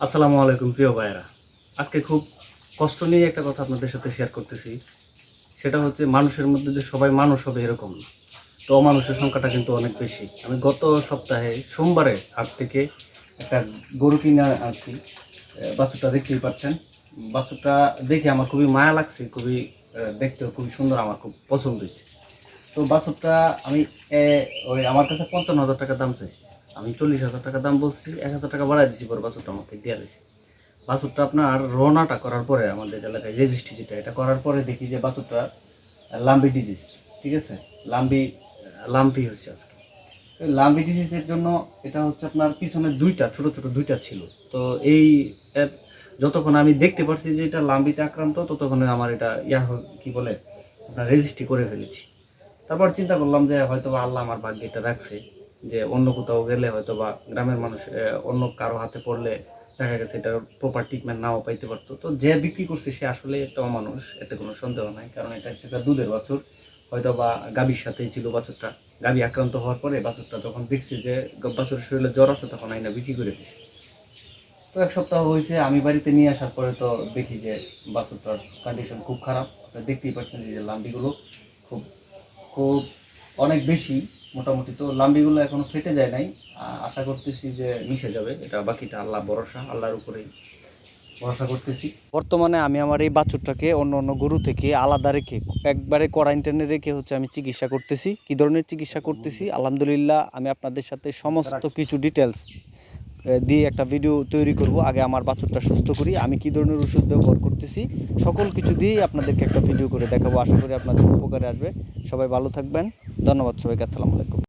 আসসালামু আলাইকুম প্রিয় ভাইয়েরা। আজকে খুব কষ্ট নিয়ে একটা কথা আপনাদের সাথে শেয়ার করতেছি। সেটা হচ্ছে মানুষের মধ্যে যে সবাই মানুষ হবে এরকম না। তো অমানুষের সংখ্যাটা কিন্তু অনেক বেশি। আমি গত সপ্তাহে সোমবারে হাট থেকে একটা গরু কিনে আহ, বাছুরটা দেখতেই পাচ্ছেন। বাচ্চাটা দেখে আমার খুবই মায়া লাগছে খুবই দেখতেও খুবই সুন্দর আমার খুব পছন্দ হয়েছে। তো বাছুরটা আমি ওই আমার কাছে পঞ্চান্ন হাজার টাকা দাম চাইছি। আমি চল্লিশ হাজার টাকা দাম বলছি, এক হাজার টাকা বাড়াই দিছি, পরে বাছুরটা আমাকে দিয়ে দিয়েছে বাছুরটা আপনার রোনাটা করার পরে আমাদের এলাকায় রেজিস্ট্রি যেটা, এটা করার পরে দেখি যে বাছুরটা লাম্বি ডিজিজ ঠিক আছে? লাম্বি লাম্পি হচ্ছে আজকে। লাম্বি ডিজিজের জন্য এটা হচ্ছে আপনার পিছনে দুইটা, ছোট ছোট দুইটা ছিল। তো এই যতক্ষণ আমি দেখতে পারছি যে এটা লাম্বিতে আক্রান্ত, ততক্ষণে আমার এটা ইয়া কি বলে, আপনার রেজিস্ট্রি করে ফেলেছি। তারপর চিন্তা করলাম যে হয়তো আল্লাহ আমার ভাগ্যে এটা রাখছে। যে অন্য কোথাও গেলে হয়তো বা গ্রামের মানুষ অন্য কারও হাতে পড়লে দেখা গেছে এটার প্রপার ট্রিটমেন্ট নাও পাইতে পারতো। তো যে বিক্রি করছে সে আসলে একটা মানুষ এতে কোনো সন্দেহ নাই, কারণ এটা হচ্ছে একটা দুধের বাছুর। হয়তো বা গাভীর সাথেই ছিল বাছুরটা। গাভী আক্রান্ত হওয়ার পরে বাছুরটা যখন দেখছি যে বাছুরের শরীরে জ্বর আছে, তখন আইনা বিক্রি করে দিছি। তো এক সপ্তাহ হয়েছে, আমি বাড়িতে নিয়ে আসার পরে তো দেখি যে বাছুরটার কন্ডিশন খুব খারাপ। দেখতেই পাচ্ছেন যে লাম্বিগুলো খুব খুব অনেক বেশি। মোটামুটি তো লাম্বিগুলো এখনও ফেটে যায় নাই। আশা করতেছি যে মিশে যাবে। এটা বাকিটা আল্লাহ ভরসা আল্লাহর উপরেই ভরসা করতেছি। বর্তমানে আমি আমার এই বাছুরটাকে অন্য অন্য গরু থেকে আলাদা রেখে একবারে কোয়ারেন্টাইনে রেখে হচ্ছে আমি চিকিৎসা করতেছি। কি ধরনের চিকিৎসা করতেছি? আলহামদুলিল্লাহ আমি আপনাদের সাথে সমস্ত কিছু ডিটেলস দিয়ে একটা ভিডিও তৈরি করব। আগে আমার বাছুরটা সুস্থ করি। আমি কি ধরনের ওষুধ ব্যবহার করতেছি? সকল কিছু দিয়েই আপনাদেরকে একটা ভিডিও করে দেখাবো। আশা করি আপনাদের উপকারে আসবে। সবাই ভালো থাকবেন। ধন্যবাদ সবাইকে। আসসালামু আলাইকুম।